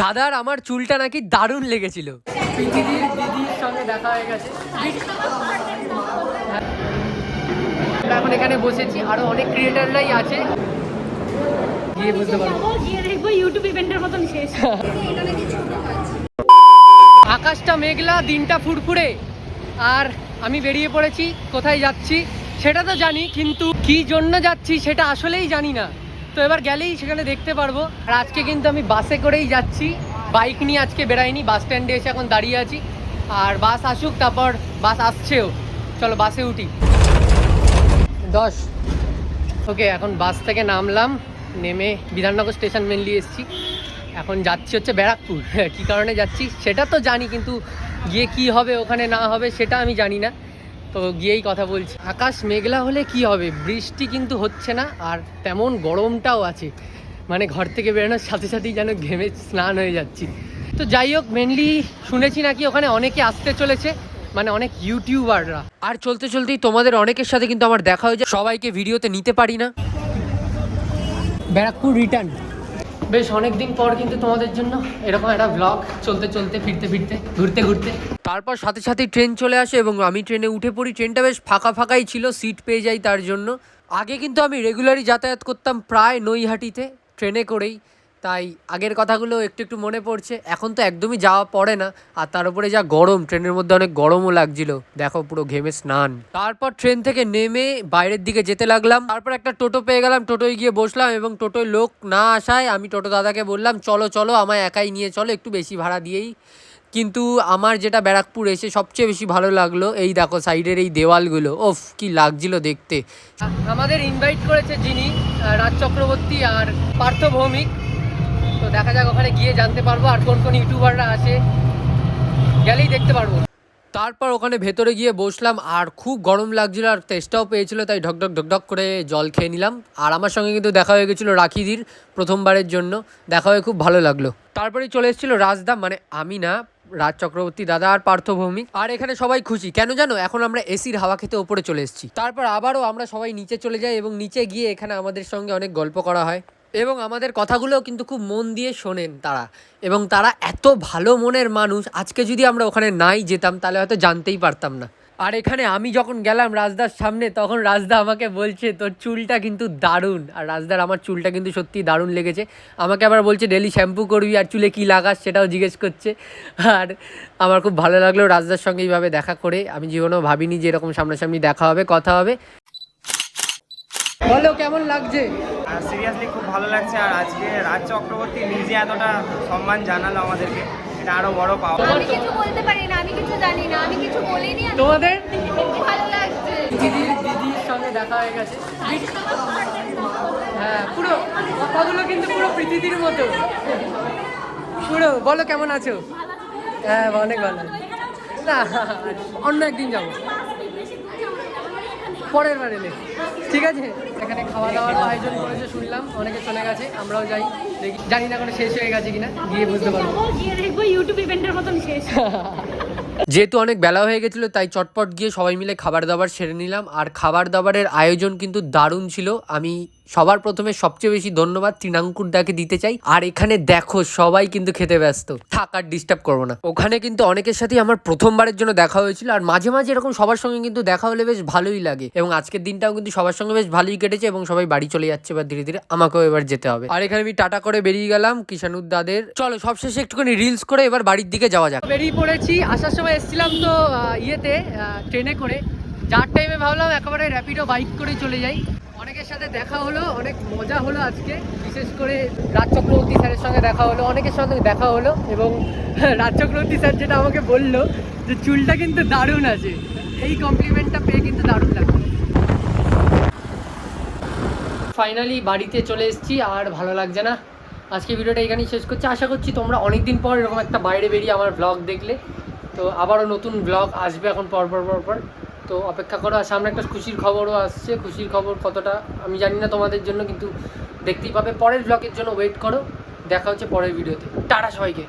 দাদার আমার চুলটা নাকি দারুণ লেগেছিল। দিদির সঙ্গে দেখা এখন এখানে বসেছি, আরও অনেক ক্রিয়েটাররাই আছে। গিয়ে বুঝতে মতন আকাশটা মেঘলা, দিনটা ফুরফুরে। আর আমি বেরিয়ে পড়েছি, কোথায় যাচ্ছি, সেটা তো জানি, কিন্তু কি জন্য যাচ্ছি সেটা আসলেই জানি না। তো এবার গেলেই সেখানে দেখতে পারব। আর আজকে কিন্তু আমি বাসে করেই যাচ্ছি। বাইক নিয়ে আজকে বেরাইনি বাস স্ট্যান্ডে এসে এখন দাঁড়িয়ে আছি। আর বাস আসুক, তারপর বাস আসছেও। চলো বাসে উঠি। দশ। ওকে, এখন বাস থেকে নামলাম, নেমে বিধাননগর স্টেশন মেনলি এসেছি। এখন যাচ্ছি হচ্ছে ব্যারাকপুর। কি কারণে যাচ্ছি সেটা তো জানি, কিন্তু গিয়ে কি হবে, ওখানে না হবে, সেটা আমি জানি না। তো গিয়েই কথা বলছি। আকাশ মেঘলা হলে কি হবে? বৃষ্টি কিন্তু হচ্ছে না, আর তেমন গরমটাও আছে। মানে ঘর থেকে বেরোনোর সাথে সাথেই যেন ঘেমে স্নান হয়ে যাচ্ছি। তো যাই হোক মেনলি শুনেছি নাকি ওখানে অনেকে আসতে চলেছে মানে অনেক ইউটিউবাররা আর চলতে চলতেই তোমাদের অনেকের সাথে কিন্তু আমার দেখা হয়ে যায়। সবাইকে ভিডিওতে নিতে পারি না। ব্যারাকপুর রিটার্ন বেশ অনেক দিন পর কিন্তু তোমাদের জন্য এরকম একটা ব্লগ চলতে চলতে, ফিরতে ফিরতে, ঘুরতে ঘুরতে। তারপর সাথে সাথে ট্রেন চলে আসে এবং আমি ট্রেনে উঠে পড়ি। ট্রেনটা বেশ ফাঁকা ফাঁকাই ছিল সিট পেয়ে যাই তার জন্য। আগে কিন্তু আমি রেগুলারই যাতায়াত করতাম প্রায় নৈহাটিতে ট্রেনে করেই। তাই আগের কথাগুলো একটু একটু মনে পড়ছে। এখন তো একদমই যাওয়া পড়ে না। আর তার উপরে যা গরম, ট্রেনের মধ্যে অনেক গরমও লাগছিল। দেখো পুরো ঘেমে স্নান। তারপর ট্রেন থেকে নেমে বাইরের দিকে যেতে লাগলাম। তারপর একটা টোটো পেয়ে গেলাম। টোটোয় গিয়ে বসলাম এবং টোটোয় লোক না আসায় আমি টোটো দাদাকে বললাম, চলো চলো, আমায় একাই নিয়ে চলো, একটু বেশি ভাড়া দিয়েই। কিন্তু আমার যেটা ব্যারাকপুর এসে সবচেয়ে বেশি ভালো লাগল এই দেখো সাইডের এই দেওয়ালগুলো। ওফ, কি লাগছিল দেখতে। আমাদের ইনভাইট করেছে যিনি রাজ চক্রবর্তী আর পার্থ ভৌমিক। তো দেখা যাক ওখানে গিয়ে জানতে পারব আর কোন কোন ইউটিউবাররা আছে গেলেই দেখতে পারব। তারপর ওখানে ভেতরে গিয়ে বসলাম আর খুব গরম লাগছিল আর তেষ্টাও পেয়েছিল, তাই ঢকঢক ঢকঢক করে জল খেয়ে নিলাম। আর আমার সঙ্গে কিন্তু দেখা হয়ে গেছিল রাখিদির প্রথমবারের জন্য। দেখা হয়ে খুব ভালো লাগল। তারপরে চলে এসেছিল রাজদা মানে আমি না, রাজ চক্রবর্তী দাদা আর পার্থ ভৌমিক। আর এখানে সবাই খুশি। কেন জানো, এখন আমরা এসির হাওয়া খেতে ওপরে চলে এসেছি। তারপর আবারও আমরা সবাই নিচে চলে যাই এবং নিচে গিয়ে এখানে আমাদের সঙ্গে অনেক গল্প করা হয়। এবং আমাদের কথাগুলোও কিন্তু খুব মন দিয়ে শোনেন তারা। এবং তারা এত ভালো মনের মানুষ, আজকে যদি আমরা ওখানে নাই যেতাম, তাহলে হয়তো জানতেই পারতাম না। আর এখানে আমি যখন গেলাম রাজদার সামনে, তখন রাজদা আমাকে বলছে, তোর চুলটা কিন্তু দারুণ। আর রাজদার, আমার চুলটা কিন্তু সত্যি দারুণ লেগেছে। আমাকে আবার বলছে ডেলি শ্যাম্পু করবি আর চুলে কী লাগাস? সেটাও জিজ্ঞেস করছে। আর আমার খুব ভালো লাগল রাজদার সঙ্গে এইভাবে দেখা করে। আমি জীবনেও ভাবিনি যে এরকম সামনাসামনি দেখা হবে, কথা হবে। বলো কেমন লাগছে? আর সিরিয়াসলি খুব ভালো লাগছে আর আজকে রাজ চক্রবর্তী নিজে এতটা সম্মান জানালো আমাদেরকে। এটা আরও বড় পাওয়া। আমি কিছু বলতে পারি না আমি কিছু জানি না আমি কিছু বলিনি তোমাদের? খুব ভালো লাগছে। দিদির দিদির সঙ্গে দেখা হয়ে গেছে। হ্যাঁ পুরো কথাগুলো কিন্তু পুরো পৃথিবীর মতো। পুরো বলো কেমন আছো? হ্যাঁ অনেক ভালো। না অন্য একদিন যাব। পরের বার এলে। ঠিক আছে? এখানে খাওয়া দাওয়ারও আয়োজন করেছে, শুনলাম। অনেকে চলে গেছে, আমরাও যাই। দেখি, জানি না কোনো শেষ হয়ে গেছে কিনা, গিয়ে বুঝতে পারব। দেখব ইউটিউব ইভেন্টের মতন শেষ যেহেতু অনেক বেলা হয়ে গেছিল, তাই চটপট গিয়ে সবাই মিলে খাবার দাবার সেরে নিলাম। আর খাবার দাবারের আয়োজন কিন্তু দারুণ ছিল। আমি সবার প্রথমে সবচেয়ে বেশি ধন্যবাদ তৃণাঙ্কুর দাকে দিতে চাই। আর এখানে দেখো, সবাই কিন্তু খেতে ব্যস্ত। থাক, আর ডিস্টার্ব করব না। ওখানে কিন্তু অনেকের সাথেই আমার প্রথমবারের জন্য দেখা হয়েছিল। আর মাঝে মাঝে এরকম সবার সঙ্গে কিন্তু দেখা হলে বেশ ভালোই লাগে। এবং আজকের দিনটাও কিন্তু সবার সঙ্গে বেশ ভালোই কেটেছে এবং সবাই বাড়ি চলে যাচ্ছে এবার ধীরে ধীরে আমাকেও এবার যেতে হবে। আর এখানে আমি টাটা করে বেরিয়ে গেলাম কিষানুর দাদের চলো, সবশেষে একটুখানি রিলস করে এবার বাড়ির দিকে যাওয়া যাক। বেরিয়ে পড়েছি। আসার সময় এসেছিলাম তো ইয়েতে ট্রেনে করে। যার টাইমে ভাবলাম একেবারে র্যাপিডো বাইক করে চলে যাই। অনেকের সাথে দেখা হলো, অনেক মজা হলো আজকে। বিশেষ করে রাজ চক্রবর্তী স্যারের সঙ্গে দেখা হলো, অনেকের সঙ্গে দেখা হলো এবং রাজ চক্রবর্তী স্যার যেটা আমাকে বলল যে, চুলটা কিন্তু দারুণ আছে। এই কমপ্লিমেন্টটা পেয়ে কিন্তু দারুণ লাগল। ফাইনালি বাড়িতে চলে এসেছি, আর ভালো লাগছে না। আজকে ভিডিওটা এখানেই শেষ করছি। আশা করছি তোমরা অনেক দিন পর এরকম একটা বাইরে বেরিয়ে আমার ব্লগ দেখলে। তো আবারও নতুন ব্লগ আসবে এখন পর পর পর পর। তো অপেক্ষা করো, আর সামনে একটা খুশির খবরও আসছে। খুশির খবর কতটা, আমি জানি না তোমাদের জন্য, কিন্তু দেখতেই পাবে। পরের ব্লগের জন্য ওয়েট করো। দেখা হচ্ছে পরের ভিডিওতে টাটা সবাইকে।